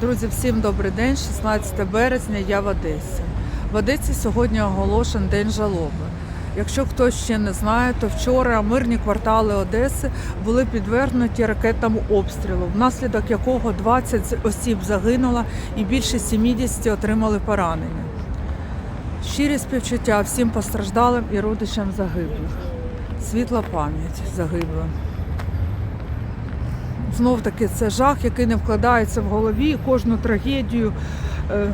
Друзі, всім добрий день. 16 березня. Я в Одесі. В Одесі сьогодні оголошен День жалоби. Якщо хтось ще не знає, то вчора мирні квартали Одеси були підвергнуті ракетному обстрілу, внаслідок якого 20 осіб загинуло і більше 70 отримали поранення. Щирі співчуття всім постраждалим і родичам загиблих. Світла пам'ять загиблим. Знов таки це жах, який не вкладається в голові, кожну трагедію. е,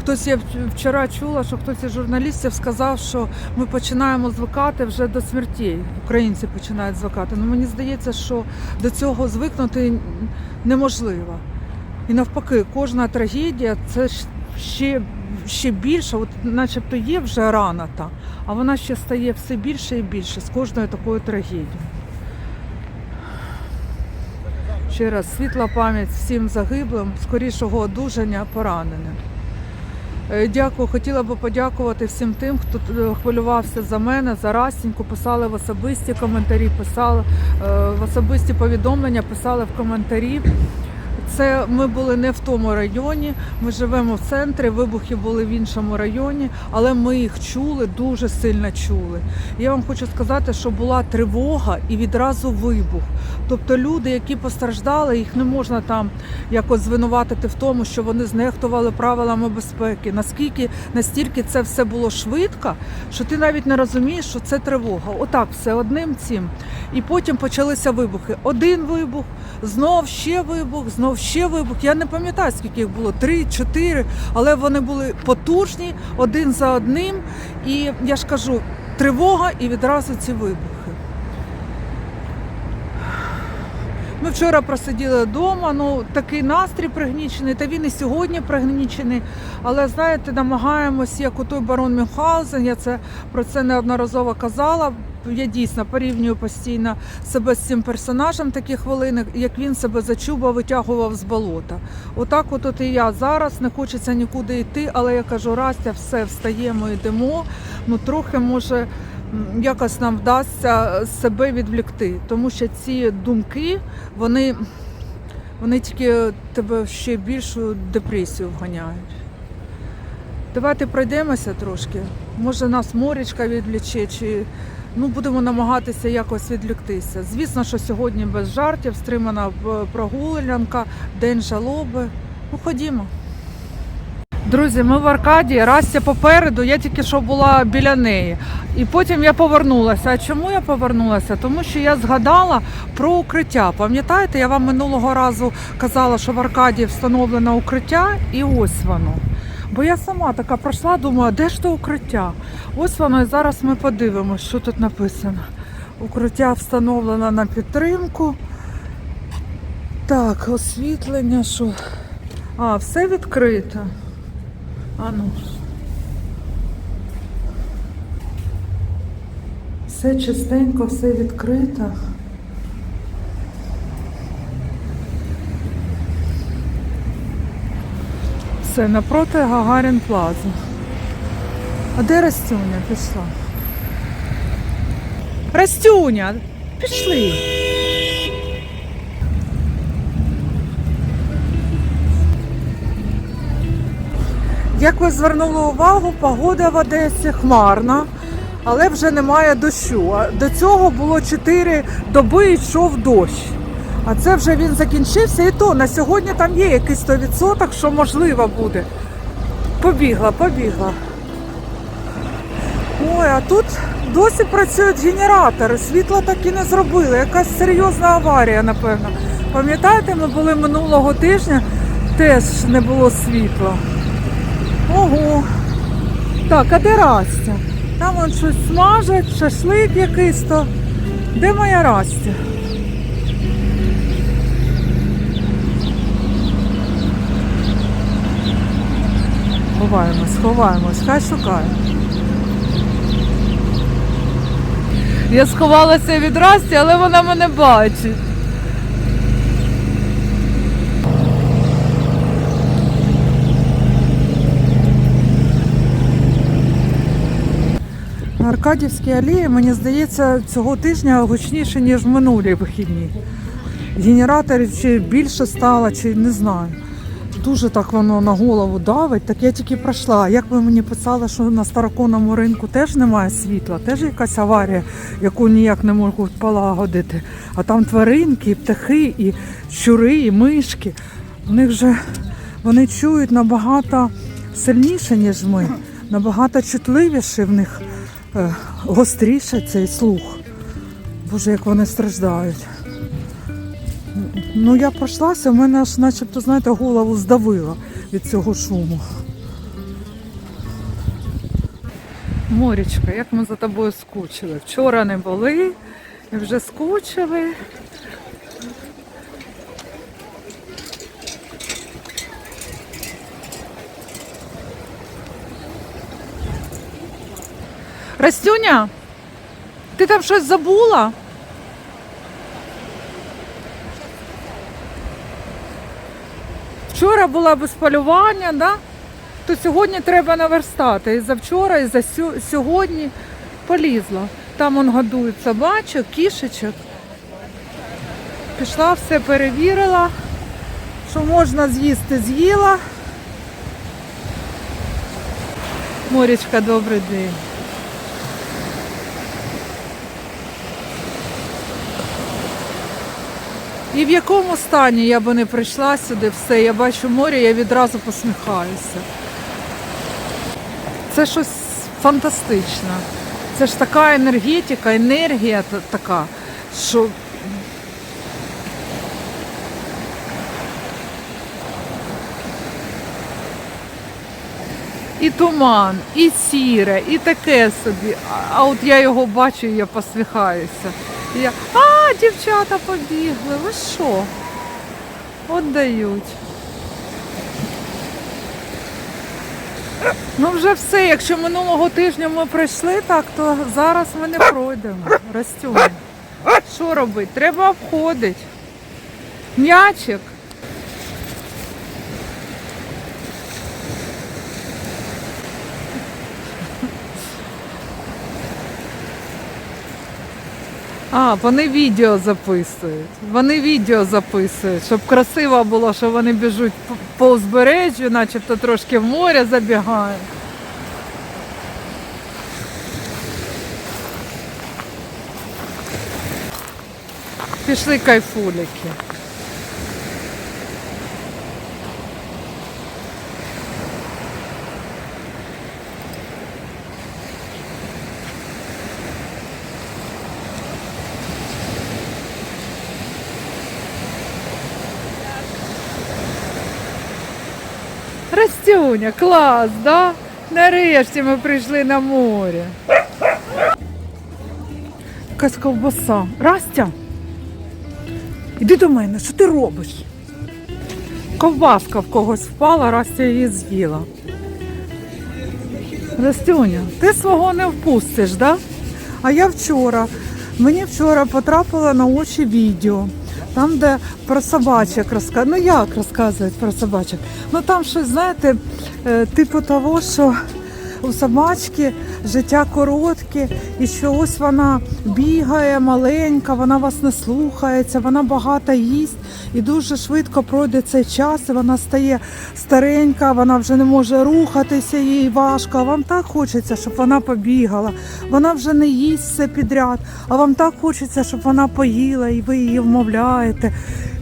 Хтось я вчора чула, що хтось із журналістів сказав, що ми починаємо звикати вже до смертей. Українці починають звикати. Ну мені здається, що до цього звикнути неможливо. І навпаки, кожна трагедія це ще, ще більше, от начебто є вже рана та, а вона ще стає все більше і більше з кожною такою трагедією. Ще раз світла пам'ять всім загиблим, скорішого одужання пораненим. Е, Дякую, хотіла би подякувати всім тим, хто е, хвилювався за мене, за Растіньку, писали в особисті коментарі, писали е, в особисті повідомлення, писали в коментарі. Це ми були не в тому районі. Ми живемо в центрі. Вибухи були в іншому районі, але ми їх чули, дуже сильно чули. Я вам хочу сказати, що була тривога і відразу вибух. Тобто люди, які постраждали, їх не можна там якось звинуватити в тому, що вони знехтували правилами безпеки. Наскільки настільки це все було швидко, що ти навіть не розумієш, що це тривога. Отак, все одним цим. І потім почалися вибухи. Один вибух, знов ще вибух, знов ще вибух. Я не пам'ятаю, скільки їх було, три, чотири, але вони були потужні один за одним. І я ж кажу, тривога і відразу ці вибухи. Ми вчора просиділи вдома, ну такий настрій пригнічений, та він і сьогодні пригнічений. Але знаєте, намагаємось, як у той барон Мюнхгаузен, я це про це неодноразово казала. Я дійсно порівнюю постійно себе з цим персонажем такі хвилини, як він себе за чуба витягував з болота. Отак, от, от і я зараз не хочеться нікуди йти, але я кажу, Растя, все встаємо, йдемо. Ну трохи може якось нам вдасться себе відвлікти, тому що ці думки, вони, вони тільки тебе ще більшу депресію вганяють. Давайте пройдемося трошки. Може нас морічка відвліче, чи ну, будемо намагатися якось відвліктися. Звісно, що сьогодні без жартів, стримана е, прогулянка, день жалоби. Ну, ходімо. Друзі, ми в Аркадії, Растя попереду, я тільки що була біля неї. І потім я повернулася. А чому я повернулася? Тому що я згадала про укриття. Пам'ятаєте, я вам минулого разу казала, що в Аркадії встановлено укриття, і ось воно. Бо я сама така пройшла, думаю, де ж то укриття? Ось воно, і зараз ми подивимося, що тут написано. Укриття встановлено на підтримку. Так, освітлення, що. А, все відкрито. А ну. Все чистенько, все відкрито. Все, напроти Гагарін Плаза. А де Растюня пішла? Растюня! Пішли! Як ви звернули увагу, погода в Одесі хмарна, але вже немає дощу. До цього було 4 доби йшов дощ. А це вже він закінчився, і то на сьогодні там є якийсь 100%, що можливо буде. Побігла, побігла. Ой, а тут досі працюють генератори. Світла так і не зробили. Якась серйозна аварія, напевно. Пам'ятаєте, ми були минулого тижня, теж не було світла. Ого. Так, а де Растя? Там вон щось смажать, шашлик якийсь то. Де моя Растя? Ховаємось, ховаємось, хай шукає. Я сховалася від Расті, але вона мене бачить. На Аркадівській алеї, мені здається, цього тижня гучніше, ніж минулі вихідні. Генераторів чи більше стало, чи не знаю. Дуже так воно на голову давить. Так я тільки пройшла. Як ви мені писали, що на староконному ринку теж немає світла, теж якась аварія, яку ніяк не можуть полагодити. А там тваринки, і птахи, і щури, і мишки. В них же вони чують набагато сильніше, ніж ми, набагато чутливіше в них е, гостріше цей слух. Боже, як вони страждають. Ну, я пройшлася, в мене аж начебто, знаєте, голову здавило від цього шуму. Морічка, як ми за тобою скучили. Вчора не були і вже скучили. Растюня, ти там щось забула? Вчора була без полювання, да? то сьогодні треба наверстати. І за вчора, і за сьогодні полізла. Там он годують собачок, кішечок. Пішла, все перевірила, що можна з'їсти, з'їла. Морічка, добрий день. І в якому стані я би не прийшла сюди, все, я бачу море, я відразу посміхаюся. Це щось фантастичне. Це ж така енергетика, енергія така, що. І туман, і сіре, і таке собі. А- от я його бачу і я посміхаюся. І я, а, дівчата побігли, ви що? От дають. Ну вже все, якщо минулого тижня ми пройшли так, то зараз ми не пройдемо. Растюнь. Що робити? Треба обходити. М'ячик. А, вони відео записують. Вони відео записують, щоб красиво було, що вони біжуть по- узбережжю, начебто трошки в море забігають. Пішли кайфулики. Растюня, клас, да? Нарешті ми прийшли на море. Якась ковбаса. Растя, іди до мене, що ти робиш? Ковбаска в когось впала, Растя її з'їла. Растюня, ти свого не впустиш, да? А я вчора, мені вчора потрапило на очі відео. Там, де про собачок розказують. Ну як розказують про собачок? Ну там щось, знаєте, е, типу того, що у собачки життя коротке, і що ось вона бігає маленька, вона вас не слухається, вона багато їсть і дуже швидко пройде цей час, і вона стає старенька, вона вже не може рухатися, їй важко. А вам так хочеться, щоб вона побігала. Вона вже не їсть все підряд, а вам так хочеться, щоб вона поїла, і ви її вмовляєте.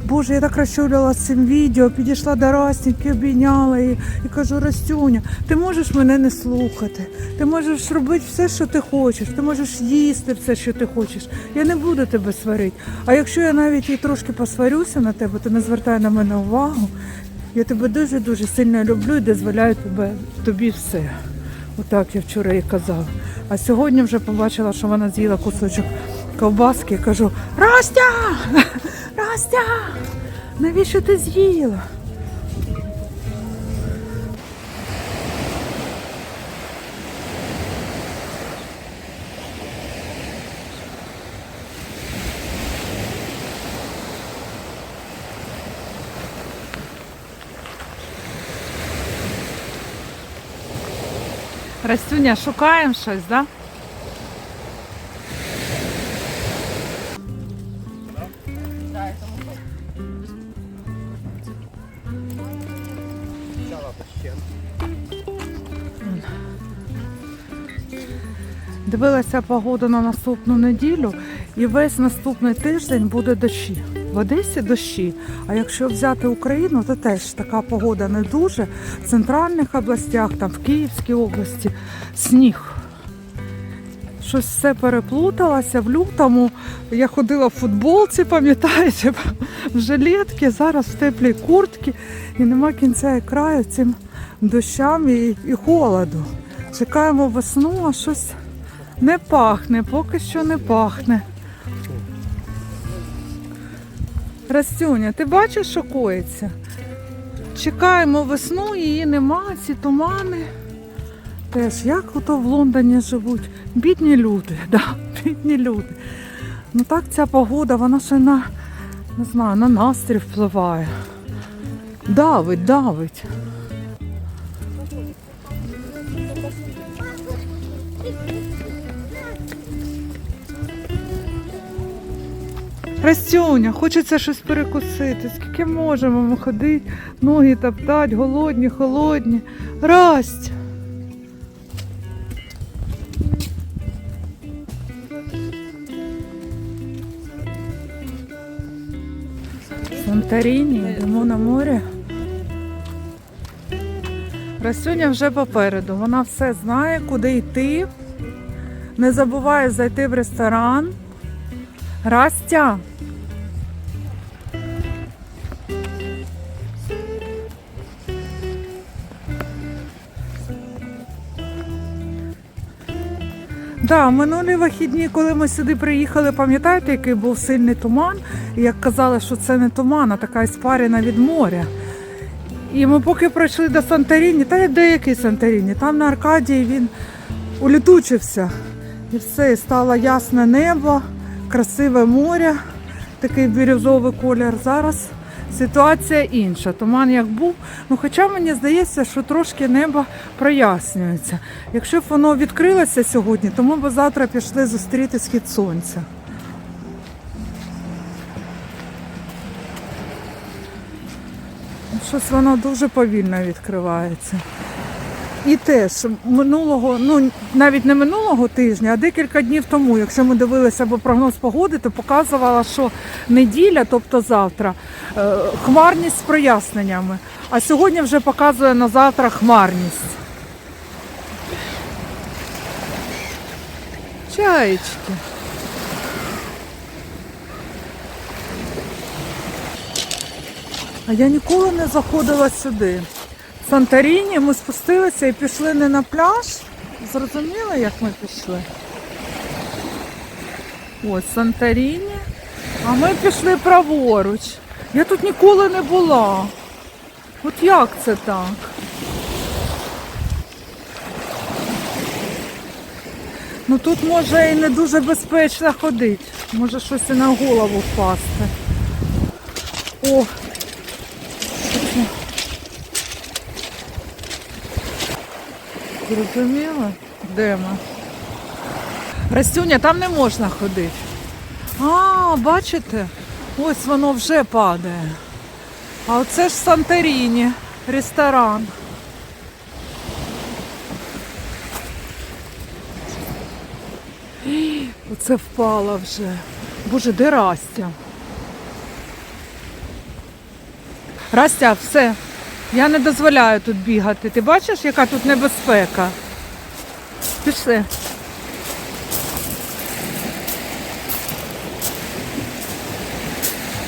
Боже, я так розчулила з цим відео, підійшла до Растіньки, обійняла її і кажу, Растюня, ти можеш мене не слухати. Ти можеш робити все, що ти хочеш, ти можеш їсти все, що ти хочеш. Я не буду тебе сварити. А якщо я навіть і трошки посварюся на тебе, то не звертай на мене увагу. Я тебе дуже-дуже сильно люблю і дозволяю тебе, тобі все. Отак я вчора їй казала. А сьогодні вже побачила, що вона з'їла кусочок ковбаски. і Кажу, Растя! Растя! Навіщо ти з'їла? Растюня, шукаємо щось, да? Дивилася погоду на наступну неділю, і весь наступний тиждень буде дощі. В Одесі дощі. А якщо взяти Україну, то теж така погода не дуже. В центральних областях, там в Київській області, сніг. Щось все переплуталося. В лютому я ходила в футболці, пам'ятаєте, в жилетці, зараз в теплій куртці. І нема кінця і краю цим дощам і, і холоду. Чекаємо весну, а щось не пахне, поки що не пахне. Растюня, ти бачиш, що коїться? Чекаємо весну, її нема, ці тумани. Теж, як ото в Лондоні живуть. Бідні люди, да, бідні люди. Ну так ця погода, вона ще на, не знаю, на настрій впливає. Давить, давить. Растюня, хочеться щось перекусити. Скільки можемо ми ходити, ноги топтать, голодні, холодні. Расть. Санторіні, йдемо на море. Растюня вже попереду. Вона все знає, куди йти. Не забуває зайти в ресторан. Растя. Да, минулі вихідні, коли ми сюди приїхали, пам'ятаєте, який був сильний туман? Як казали, що це не туман, а така іспарина від моря. І ми поки пройшли до Санторіні, та як деякий Санторіні, там на Аркадії він улітучився. І все, і стало ясне небо, красиве море, такий бірюзовий колір. Зараз ситуація інша. Туман як був. Ну, хоча мені здається, що трошки небо прояснюється. Якщо б воно відкрилося сьогодні, то ми б завтра пішли зустріти схід сонця. Щось воно дуже повільно відкривається. І теж минулого, ну навіть не минулого тижня, а декілька днів тому, якщо ми дивилися або прогноз погоди, то показувала, що неділя, тобто завтра, е, хмарність з проясненнями. А сьогодні вже показує на завтра хмарність. Чаєчки. А я ніколи не заходила сюди. Санторіні ми спустилися і пішли не на пляж. Зрозуміли, як ми пішли? Ось Санторіні. А ми пішли праворуч. Я тут ніколи не була. От як це так? Ну тут може і не дуже безпечно ходити. Може щось і на голову впасти. О, Зрозуміло? Де ми? Растюня, там не можна ходити. А, бачите? Ось воно вже падає. А оце ж Санторіні, ресторан. Оце впала вже. Боже, де Растя? Растя, все. Я не дозволяю тут бігати. Ти бачиш, яка тут небезпека? Пішли.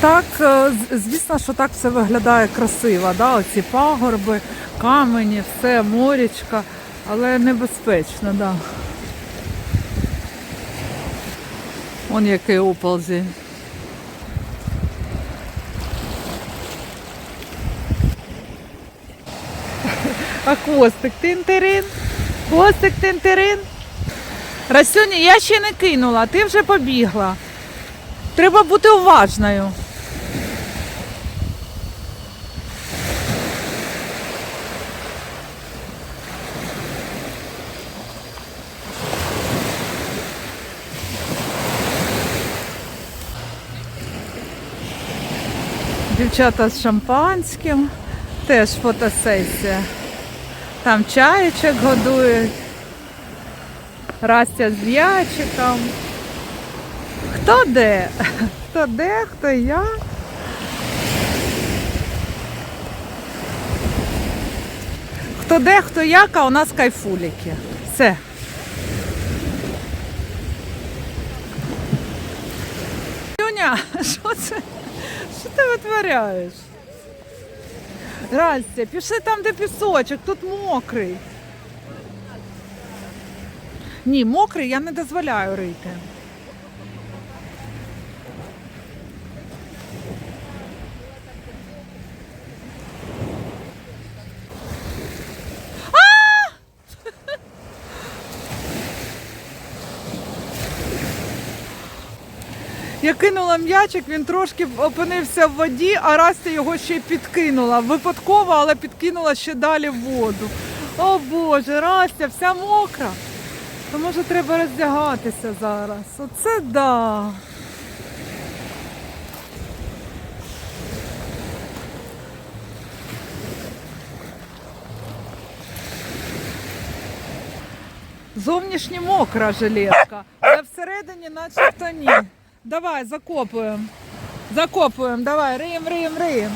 Так, е, звісно, що так все виглядає красиво, да? оці пагорби, камені, все, морічка, але небезпечно, да. Вон який оползень. А хвостик тин-тирин, хвостик тин-тирин. Расюні, я ще не кинула, ти вже побігла. Треба бути уважною. Дівчата з шампанським. Теж фотосесія. Там чаєчок годують. Растя з м'ячиком. Хто де? Хто де, хто як. Хто де, хто як, а у нас кайфуліки. Все. Юня, що це? Що ти витворяєш? Растя, пішли там, де пісочок, тут мокрий. Ні, мокрий я не дозволяю рити. Я кинула м'ячик, він трошки опинився в воді, а Растя його ще й підкинула. Випадково, але підкинула ще далі в воду. О Боже, Растя, вся мокра. То може треба роздягатися зараз. Оце да. Зовнішні мокра жилетка, але всередині начебто ні. Давай, закопуємо. Закопуємо, давай, риєм, риєм, риєм.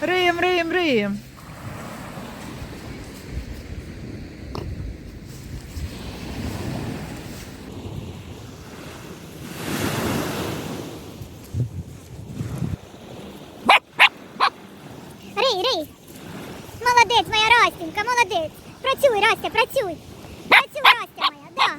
Риєм, риєм, риєм. Рий, рий. Молодець, моя Растінька, молодець. Працюй, Растя, працюй. Працюй, Растя моя, да.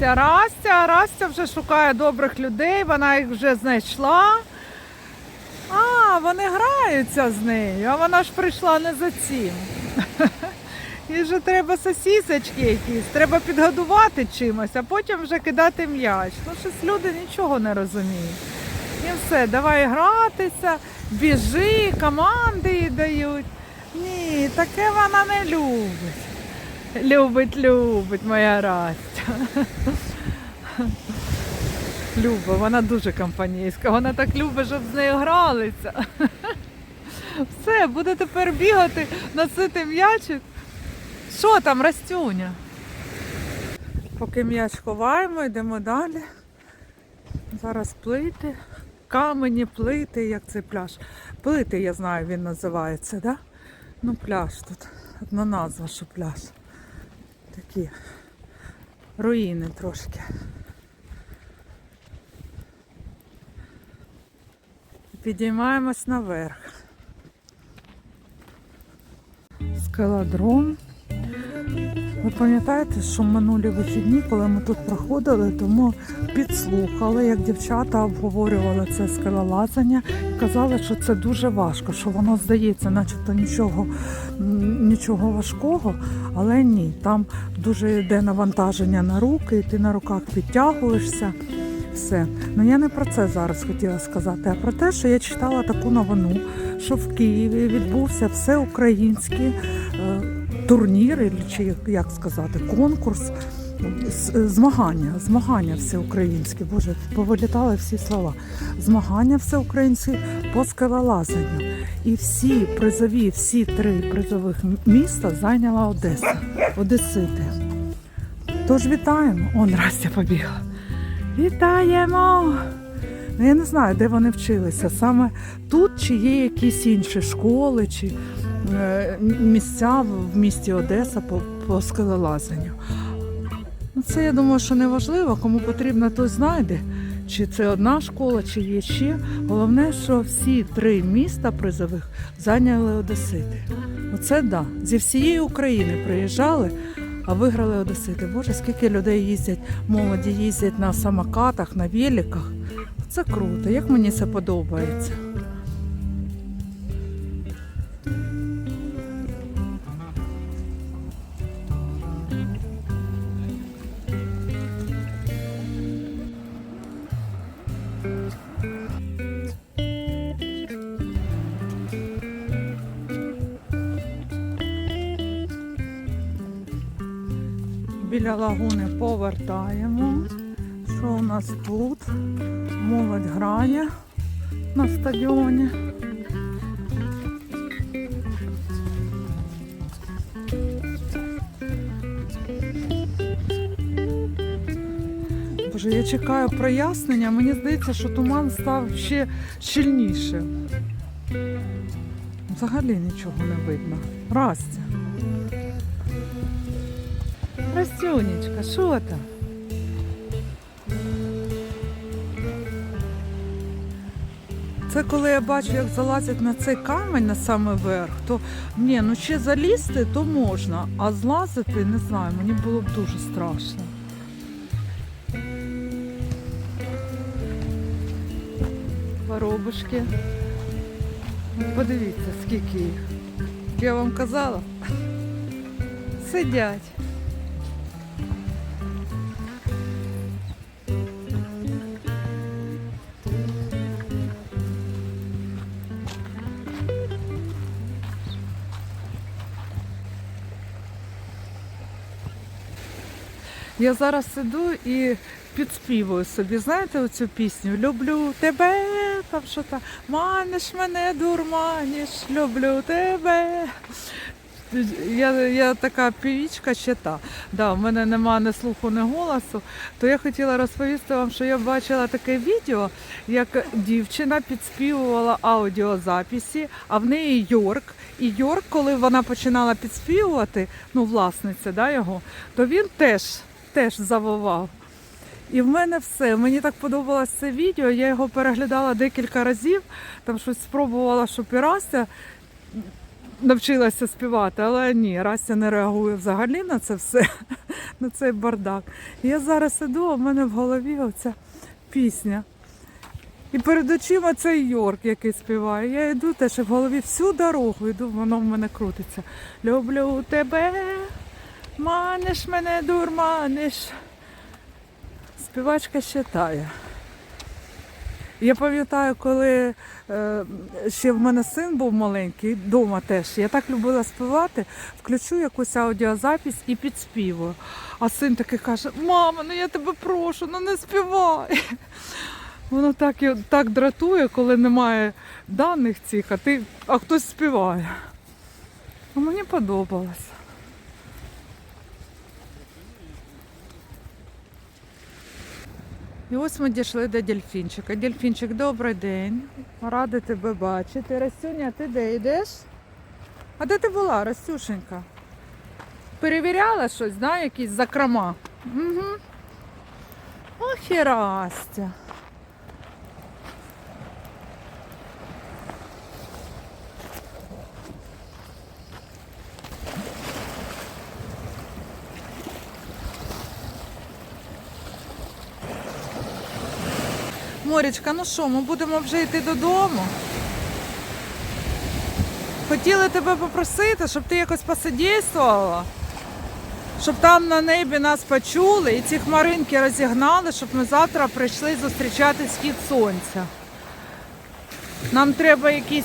Растя, Растя, Растя вже шукає добрих людей, вона їх вже знайшла. А, вони граються з нею, а вона ж прийшла не за цим. Їй же треба сосісочки якісь, треба підгодувати чимось, а потім вже кидати м'яч. Ну, щось люди нічого не розуміють. І все, давай гратися, біжи, команди їй дають. Ні, таке вона не любить. Любить, любить моя Растя. Люба, вона дуже компанійська, вона так любить, щоб з нею гралися. Все, буде тепер бігати, носити м'ячик. Що там, Растюня? Поки м'яч ховаємо, йдемо далі. Зараз плити, камені, плити, як цей пляж. Плити, я знаю, він називається, да? Ну, пляж тут. Одна назва, що пляж. Такі руїни трошки. Підіймаємось наверх. Скалодром. Ви пам'ятаєте, що минулі вихідні, коли ми тут проходили, то ми підслухали, як дівчата обговорювали це скелелазання і казали, що це дуже важко, що воно здається, начебто нічого, нічого важкого, але ні. Там дуже йде навантаження на руки, і ти на руках підтягуєшся. Все. Ну я не про це зараз хотіла сказати, а про те, що я читала таку новину, що в Києві відбувся всеукраїнський е, турнір, чи як- сказати, конкурс. Змагання, змагання всеукраїнські, боже, повилітали всі слова. Змагання всеукраїнські по скелелазанню. І всі призові, всі три призових міста зайняла Одеса, Одесити. Тож вітаємо. Он Растя побігла. Вітаємо! Ну, я не знаю, де вони вчилися. Саме тут чи є якісь інші школи, чи е, місця в місті Одеса по, по скелелазанню. Ну, це я думаю, що не важливо, кому потрібно, той знайде. Чи це одна школа, чи є ще. Головне, що всі три міста призових зайняли Одесити. Оце да. Зі всієї України приїжджали, а виграли Одесити. Боже, скільки людей їздять, молоді їздять на самокатах, на великах. Це круто, як мені це подобається. Біля лагуни повертаємо. Що у нас тут? Молодь грає на стадіоні. Боже, я чекаю прояснення. Мені здається, що туман став ще щільніше. Взагалі нічого не видно. Растя. Растюнечка, що там? Це коли я бачу, як залазять на цей камень на самий верх, то ні, ну ще залізти то можна, а злазити не знаю, мені було б дуже страшно. Воробушки. Подивіться, скільки їх. Я вам казала. Сидять. Я зараз сиду і підспівую собі, знаєте, оцю пісню Люблю тебе, там що там маниш мене, дурманіш, люблю тебе. Я, я така півічка ще та. Да, в мене немає ні слуху, ні голосу. То я хотіла розповісти вам, що я бачила таке відео, як дівчина підспівувала аудіозаписі, а в неї Йорк. І Йорк, коли вона починала підспівувати, ну, власниця да, його, то він теж, теж завивав. І в мене все. Мені так подобалось це відео. Я його переглядала декілька разів, там щось спробувала, щоб і Растя навчилася співати, але ні, Растя не реагує взагалі на це все, на цей бардак. Я зараз іду, а в мене в голові оця пісня. І перед очима цей Йорк, який співає. Я йду теж в голові всю дорогу йду, воно в мене крутиться. Люблю тебе, маниш мене, дурманиш. Співачка ще тає. Я пам'ятаю, коли е, ще в мене син був маленький, вдома теж. Я так любила співати, включу якусь аудіозапись і підспівую. А син такий каже: Мама, ну я тебе прошу, ну не співай. Воно так, так дратує, коли немає даних цих, а, ти, а хтось співає. А мені подобалось. І ось ми дійшли до дельфінчика. Дельфінчик, добрий день. Рада тебе бачити. Растюня, ти де йдеш? А де ти була, Растюшенька? Перевіряла щось, да, якісь закрома? Угу. Ох Морічка, ну що, ми будемо вже йти додому. Хотіли тебе попросити, щоб ти якось посодействувала, щоб там на небі нас почули і ці хмаринки розігнали, щоб ми завтра прийшли зустрічати схід сонця. Нам треба якісь,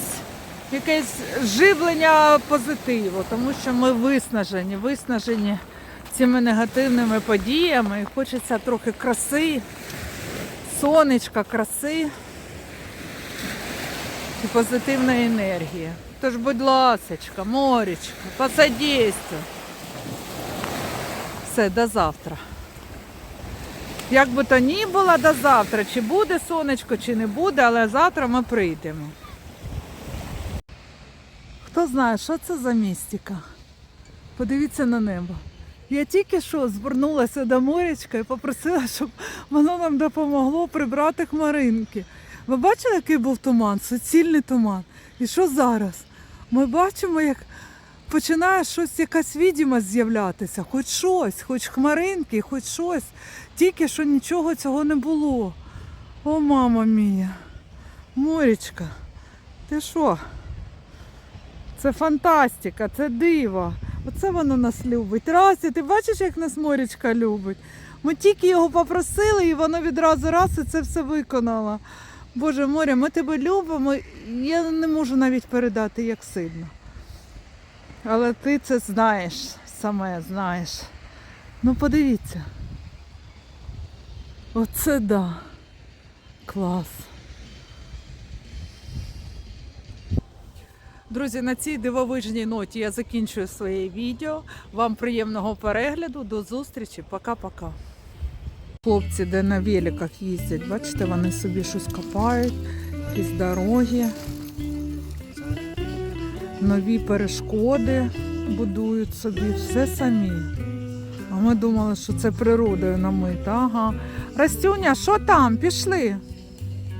якесь живлення позитиву, тому що ми виснажені, виснажені цими негативними подіями. І хочеться трохи краси сонечка, краси і позитивної енергії. Тож, будь ласочка, моречка, посодействуй. Все, до завтра. Як би то ні було до завтра, чи буде сонечко, чи не буде, але завтра ми прийдемо. Хто знає, що це за містика? Подивіться на небо. Я тільки що звернулася до морячка і попросила, щоб воно нам допомогло прибрати хмаринки. Ви бачили, який був туман? Суцільний туман. І що зараз? Ми бачимо, як починає щось, якась відомість з'являтися, хоч щось, хоч хмаринки, хоч щось. Тільки що нічого цього не було. О, мама мія, морічка, ти що? Це фантастика, це диво. Оце воно нас любить. Расі, ти бачиш, як нас морічка любить? Ми тільки його попросили, і воно відразу раз і це все виконало. Боже моря, ми тебе любимо. Я не можу навіть передати, як сильно. Але ти це знаєш, саме знаєш. Ну подивіться. Оце да. Клас. Друзі, на цій дивовижній ноті я закінчую своє відео. Вам приємного перегляду. До зустрічі. Пока-пока. Хлопці, де на великах їздять, бачите, вони собі щось копають, якісь дороги, нові перешкоди будують собі, все самі. А ми думали, що це природою намита. Ага. Растюня, що там? Пішли.